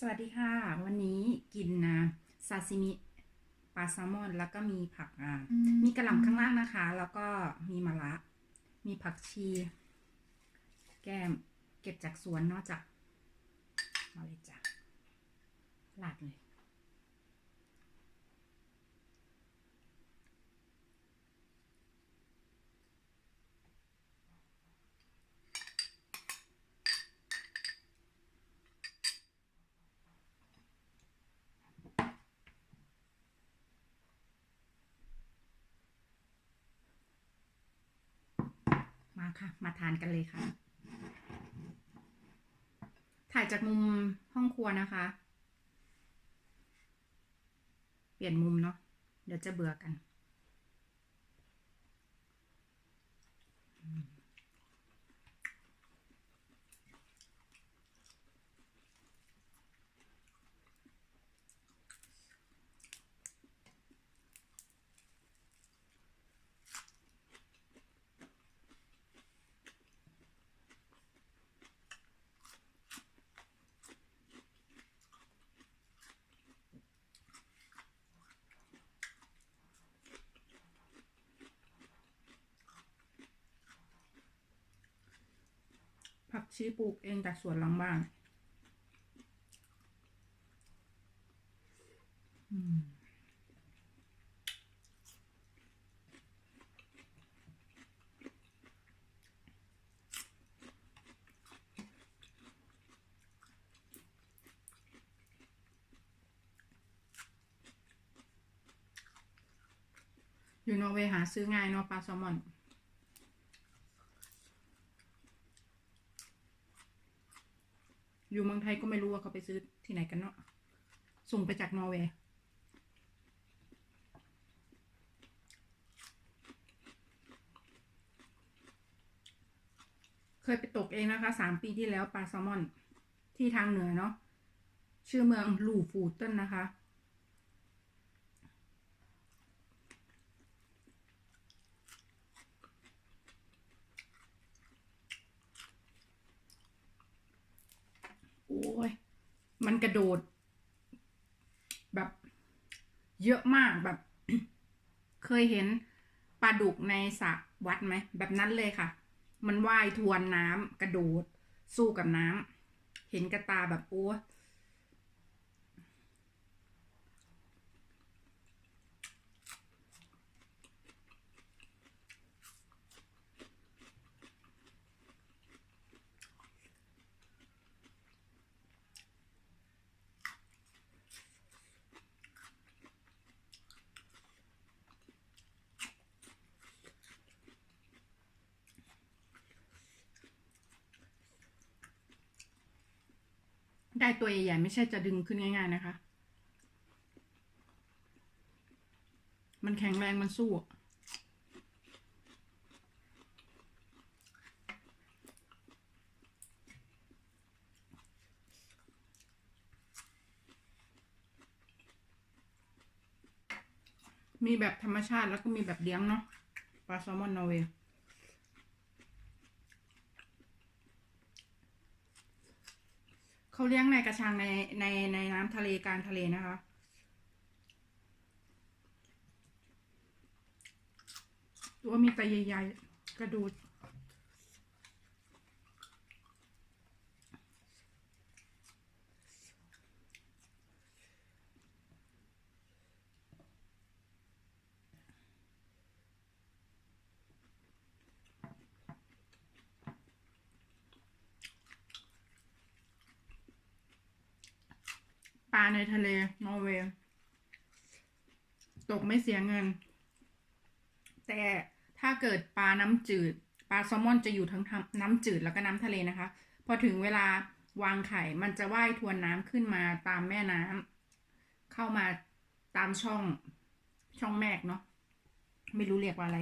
สวัสดีค่ะ วันนี้กินนะซาซิมิปลาแซลมอน แล้วก็มีผักอ่าอืมมีกระหล่ำข้างล่างนะคะ แล้วก็มีมะระมีผักชี แก้ม เก็บจากสวนเนอกจากมาเลยจ้ะลาดเลย ค่ะ มาทานกันเลยค่ะ ถ่ายจากมุมห้องครัวนะคะ เปลี่ยนมุมเนาะเดี๋ยวจะเบื่อกันผัก ชีปลูกเองจากสวนหลังบ้านอยู่นอร์เวย์หาซื้อง่ายเนาะปลาแซลมอน อยู่เมืองไทยก็ไม่รู้ว่าเขาไปซื้อที่ไหนกันเนาะ ส่งไปจากนอร์เวย์ เคยไปตกเองนะคะสามปีที่แล้วปลาแซลมอนที่ทางเหนือเนาะ ชื่อเมืองลูฟูเติ้นนะคะ ยมันกระโดด แบบ เยอะมากแบบ เคยเห็นปลาดุกในสระวัดไหม แบบนั้นเลยค่ะ มันว่ายทวนน้ำกระโดด สู้กับน้ำเห็นกระตาแบบโอ้ ได้ตัวใหญ่ๆไม่ใช่จะดึงขึ้นง่าย ๆ นะคะ มันแข็งแรงมันสู้มีแบบธรรมชาติแล้วก็มีแบบเลี้ยงเนาะปลาแซลมอนนอร์เวย์ เขาเลี้ยงในกระชังในในในน้ำทะเลกลางทะเลนะคะ ตัวมีแต่ใหญ่ๆกระดูด ลาในทะเล นอร์เวย์ ตกไม่เสียเงิน แต่ถ้าเกิดปลาน้ำจืด ปลาแซลมอนจะอยู่ทั้งน้ำจืดแล้วก็น้ำทะเลนะคะ พอถึงเวลาวางไข่ มันจะว่ายทวนน้ำขึ้นมาตามแม่น้ำเข้ามาตามช่องช่องแมกเนาะไม่รู้เรียกว่าอะไร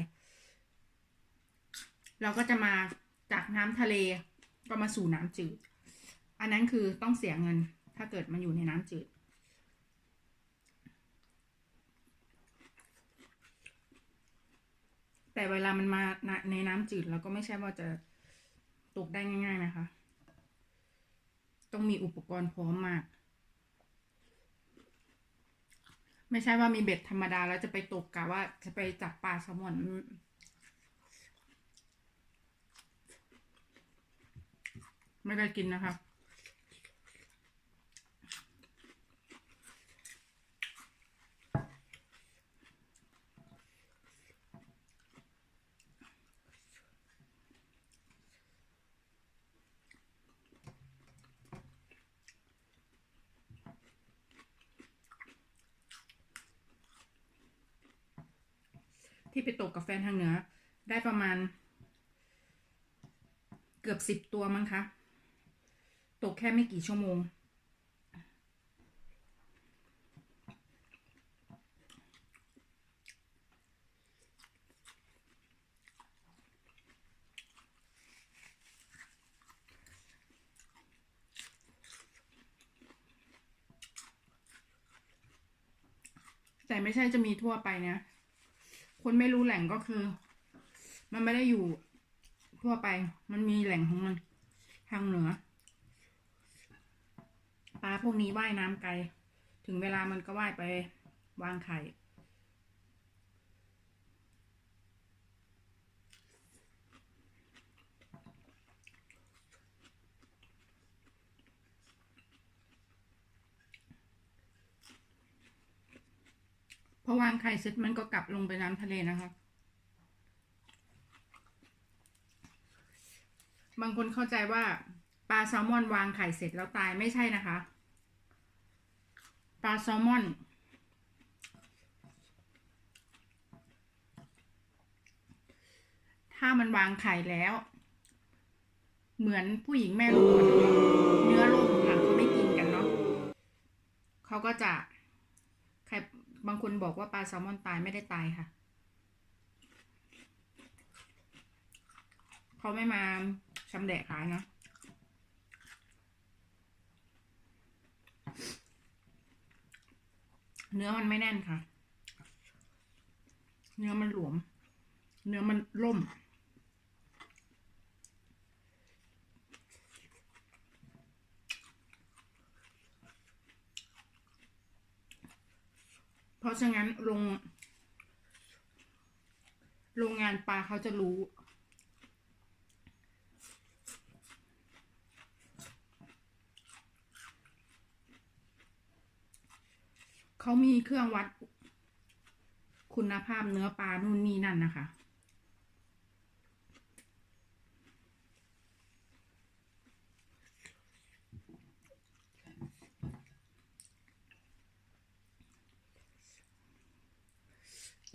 เราก็จะมาจากน้ำทะเลก็มาสู่น้ำจืด อันนั้นคือต้องเสียเงิน ถ้าเกิดมันอยู่ในน้ำจืด แต่เวลามันมาในน้ำจืดเราก็ไม่ใช่ว่าจะตกได้ง่ายๆนะคะ ต้องมีอุปกรณ์พร้อมมาก ไม่ใช่ว่ามีเบ็ดธรรมดาแล้วจะไปตกกะว่าจะไปจับปลาแซลมอนไม่ได้กินนะคะ ที่ไปตกกับแฟนทางเหนือ ได้ประมาณ เกือบสิบตัวมั้งคะ ตกแค่ไม่กี่ชั่วโมง แต่ไม่ใช่จะมีทั่วไปนะ คนไม่รู้แหล่งก็คือ มันไม่ได้อยู่ทั่วไป มันมีแหล่งของมัน ทางเหนือ ปลาพวกนี้ว่ายน้ำไกล ถึงเวลามันก็ว่ายไปวางไข่ วางไข่เสร็จมันก็กลับลงไปน้ำทะเลนะคะ บางคนเข้าใจว่าปลาแซลมอนวางไข่เสร็จแล้วตายไม่ใช่นะคะ ปลาแซลมอน ถ้ามันวางไข่แล้ว เหมือนผู้หญิงแม่ลูกเนื้อล่มค่ะเขาไม่กินกันเนาะเขาก็จะางคนบอกว่าปลาแซลมอนตายไม่ได้ตายค่ะ เขาไม่มาชำแดะขายนะ เนื้อมันไม่แน่นค่ะ เนื้อมันหลวม เนื้อมันล่ม เพราะฉะนั้นโรงโรงงานปลาเขาจะรู้ เขามีเครื่องวัดคุณภาพเนื้อปลานู่นนี่นั่นนะคะ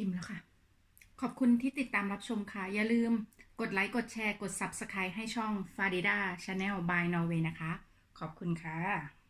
อิ่มแล้วค่ะ ขอบคุณที่ติดตามรับชมค่ะ อย่าลืมกดไลค์กดแชร์กด Subscribe ให้ช่อง f a d i d a Channel by Norway นะคะ ขอบคุณค่ะ